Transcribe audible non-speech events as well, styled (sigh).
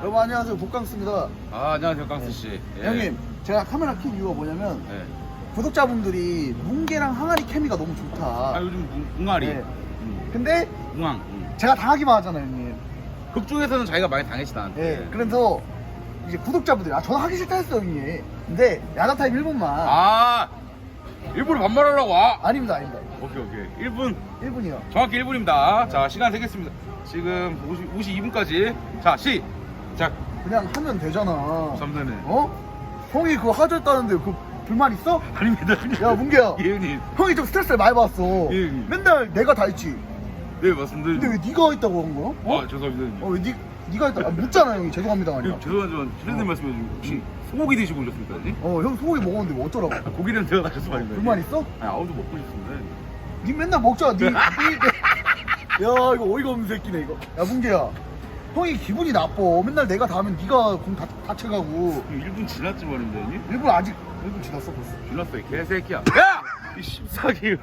여러분 안녕하세요 복강스입니다 아 안녕하세요 깡스 씨. 예. 형님 제가 카메라 킨 이유가 뭐냐면 네. 구독자분들이 뭉게랑 항아리 케미가 너무 좋다 아 요즘 뭉- 웅아리. 네. 음, 근데 웅왕. 음. 제가 당하기만 하잖아요 형님 극 중에서는 자기가 많이 당했지 나한테. 네, 그래서 이제 구독자분들이 아 저는 하기 싫다 했어요 형님 근데 야자타임 1분만 아 일부러 반말하려고 와. 아닙니다 아닙니다 오케이 오케이. 1분 1분이요 정확히 1분입니다. 자 시간 세겠습니다. 지금 50, 52분까지. 자 시 작. 그냥 하면 되잖아 잠시만요. 어? 형이 그거 하줬다는데 그 불만 있어? 아닙니다. 야 문개야 예 형님. 형이 좀 스트레스를 많이 받았어 예, 예. 맨날 내가 다 했지 네 맞습니다. 근데 왜 네가 했다고 한 거야? 어? 아 죄송합니다. 형님. 어, 왜 니, 니가 했다. 아, 묻잖아, 형이. 죄송합니다, 아니야. 형님, 죄송하지만 최대한 말씀해 주시고 혹시 소고기 드시고 오셨습니까? 형님? 어, 형 소고기 먹었는데 뭐 어쩌라고. (laughs) 고기는 제가 다 죄송 아닙니다. 불만 있어? 아니 아무도 먹고 싶습니다. 니 맨날 먹잖아, (laughs) 니. 니- 야, 이거 어이가 없는 새끼네, 이거. 야, 문개야. 형이 기분이 나빠. 맨날 내가 다 하면 니가 공 다, 다쳐가고. 1분 지났지 말인데 형님? 일부러 아직, 일부 지났어, 벌써. 지났어 이 개새끼야. 야! 이 씹사기.